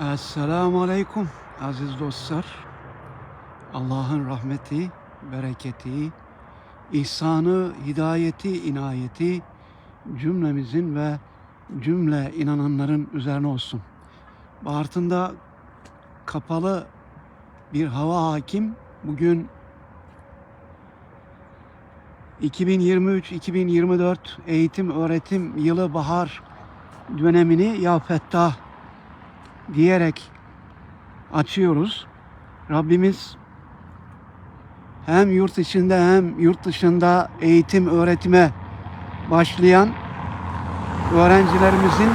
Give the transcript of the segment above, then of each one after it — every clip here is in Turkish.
Esselamu Aleyküm aziz dostlar. Allah'ın rahmeti, bereketi, ihsanı, hidayeti, inayeti cümlemizin ve cümle inananların üzerine olsun. Bartın'da kapalı bir hava hakim. Bugün 2023-2024 eğitim öğretim yılı bahar dönemini ya Fettah diyerek açıyoruz. Rabbimiz hem yurt içinde hem yurt dışında eğitim öğretime başlayan öğrencilerimizin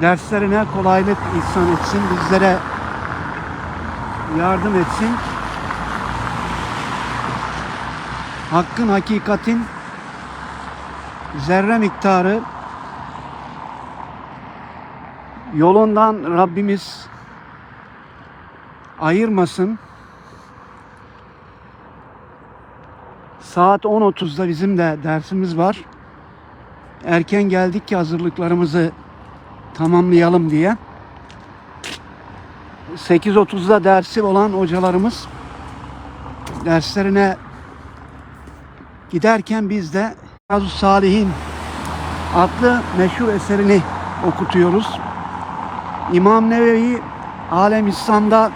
derslerine kolaylık ihsan etsin, bizlere yardım etsin. Hakkın, hakikatin zerre miktarı yolundan Rabbimiz ayırmasın. Saat 10.30'da bizim de dersimiz var. Erken geldik ki hazırlıklarımızı tamamlayalım diye. 8.30'da dersi olan hocalarımız derslerine giderken biz de Razu Salihin adlı meşhur eserini okutuyoruz. İmam Nevevi Alem İslam'da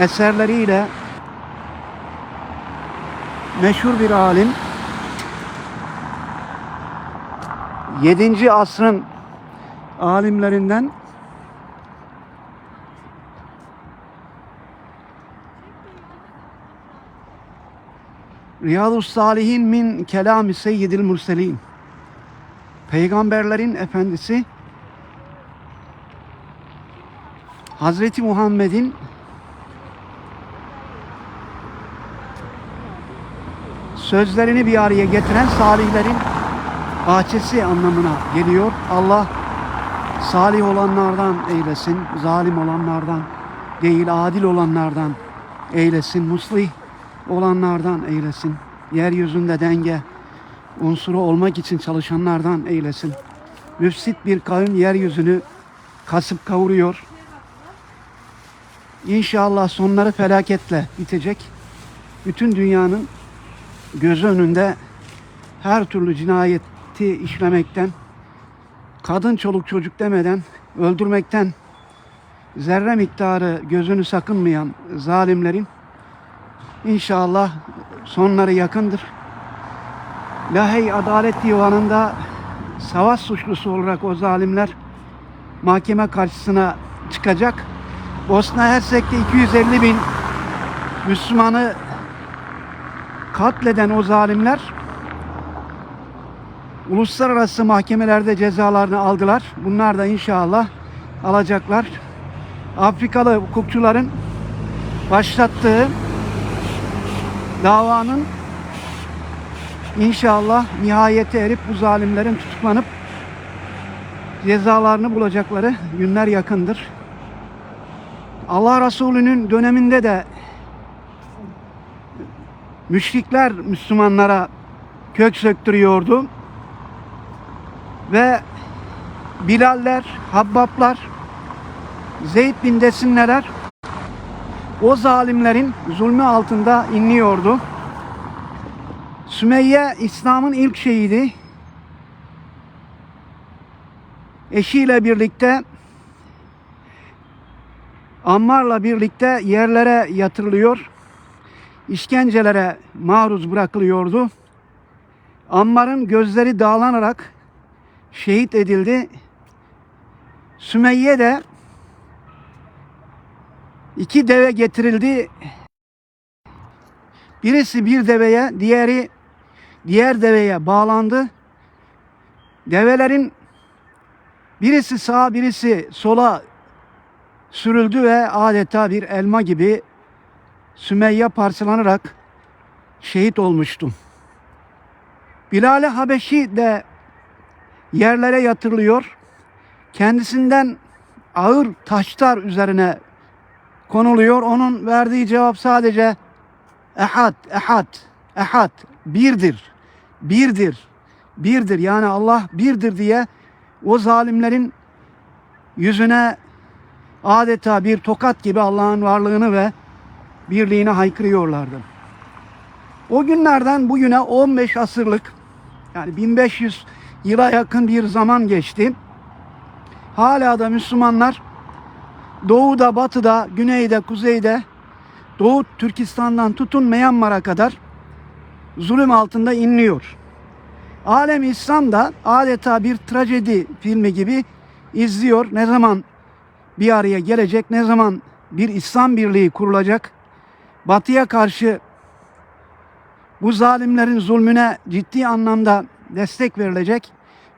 eserleriyle meşhur bir alim. 7. asrın alimlerinden Riyadus Salihin min kelami seyyidil murselin. Peygamberlerin efendisi Hazreti Muhammed'in sözlerini bir araya getiren salihlerin bahçesi anlamına geliyor. Allah salih olanlardan eylesin, zalim olanlardan değil, adil olanlardan eylesin, muslih olanlardan eylesin. Yeryüzünde denge unsuru olmak için çalışanlardan eylesin. Müfsit bir kavim yeryüzünü kasıp kavuruyor. İnşallah sonları felaketle bitecek. Bütün dünyanın gözü önünde her türlü cinayeti işlemekten, kadın çoluk çocuk demeden öldürmekten zerre miktarı gözünü sakınmayan zalimlerin inşallah sonları yakındır. Lahey Adalet Divanı'nda savaş suçlusu olarak o zalimler mahkeme karşısına çıkacak. Bosna Hersek'te 250 bin Müslümanı katleden o zalimler uluslararası mahkemelerde cezalarını aldılar. Bunlar da inşallah alacaklar. Afrikalı hukukçuların başlattığı davanın inşallah nihayete erip bu zalimlerin tutuklanıp cezalarını bulacakları günler yakındır. Allah Resulü'nün döneminde de müşrikler Müslümanlara kök söktürüyordu. Ve Bilaller, Habbaplar, Zeyd bin Desinneler o zalimlerin zulmü altında inliyordu. Sümeyye İslam'ın ilk şehidi. Eşiyle birlikte Ammar'la birlikte yerlere yatırılıyor. işkencelere maruz bırakılıyordu. Ammar'ın gözleri dağlanarak şehit edildi. Sümeyye de iki deve getirildi. Birisi bir deveye, diğeri diğer deveye bağlandı. Develerin birisi sağa, birisi sola sürüldü ve adeta bir elma gibi Sümeyye parçalanarak şehit olmuştu. Bilal-i Habeşi de yerlere yatırılıyor. Kendisinden ağır taşlar üzerine konuluyor. Onun verdiği cevap sadece ehad, ehad, ehad, birdir, birdir, birdir. Yani Allah birdir diye o zalimlerin yüzüne adeta bir tokat gibi Allah'ın varlığını ve birliğini haykırıyorlardı. O günlerden bugüne 15 asırlık yani 1500 yıla yakın bir zaman geçti. Hala da Müslümanlar doğuda, batıda, güneyde, kuzeyde, Doğu Türkistan'dan tutun Myanmar'a kadar zulüm altında inliyor. Alem İslam da adeta bir trajedi filmi gibi izliyor. Ne zaman bir araya gelecek, ne zaman bir İslam birliği kurulacak, batıya karşı bu zalimlerin zulmüne ciddi anlamda destek verilecek.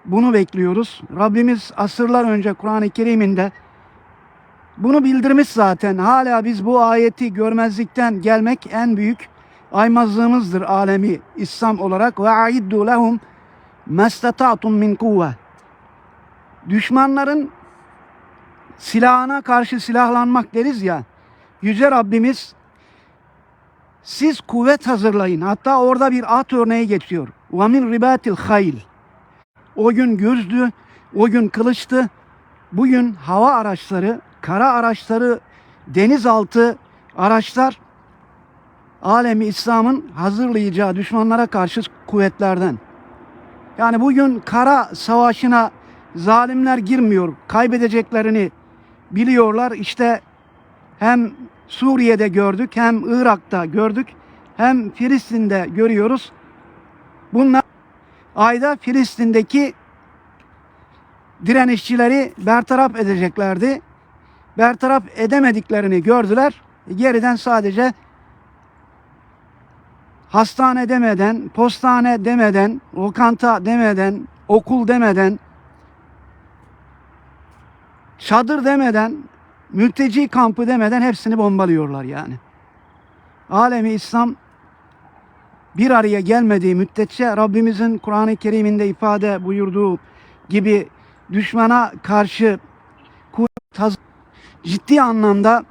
Bunu bekliyoruz. Rabbimiz asırlar önce Kur'an-ı Kerim'inde bunu bildirmiş zaten. Hala biz bu ayeti görmezlikten gelmek en büyük aymazlığımızdır alemi İslam olarak. Ve aiddu lehum mestata'tum min kuvve. Düşmanların silahına karşı silahlanmak deriz ya. Yüce Rabbimiz siz kuvvet hazırlayın. Hatta orada bir at örneği geçiyor. Ve min ribatil hayl. O gün güzdü, o gün kılıçtı. Bugün hava araçları, kara araçları, denizaltı araçlar alemi İslam'ın hazırlayacağı düşmanlara karşı kuvvetlerden. Yani bugün kara savaşına zalimler girmiyor. Kaybedeceklerini biliyorlar. İşte hem Suriye'de gördük, hem Irak'ta gördük, hem Filistin'de görüyoruz. Bunlar ayda Filistin'deki direnişçileri bertaraf edeceklerdi. Bertaraf edemediklerini gördüler. Geriden sadece hastane demeden, postane demeden, lokanta demeden, okul demeden, çadır demeden, mülteci kampı demeden hepsini bombalıyorlar yani. Alemi İslam bir araya gelmediği müddetçe Rabbimizin Kur'an-ı Kerim'inde ifade buyurduğu gibi düşmana karşı kuvvet ciddi anlamda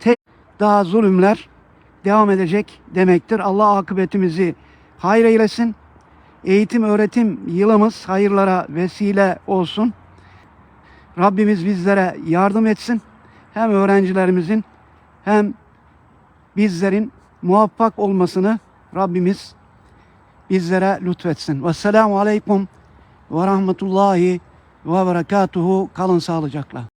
tek daha zulümler devam edecek demektir. Allah akıbetimizi hayır eylesin. Eğitim öğretim yılımız hayırlara vesile olsun. Rabbimiz bizlere yardım etsin. Hem öğrencilerimizin hem bizlerin muvaffak olmasını Rabbimiz bizlere lütfetsin. Vesselamu aleyküm ve rahmetullahi ve berekatuhu. Kalın sağlıcakla.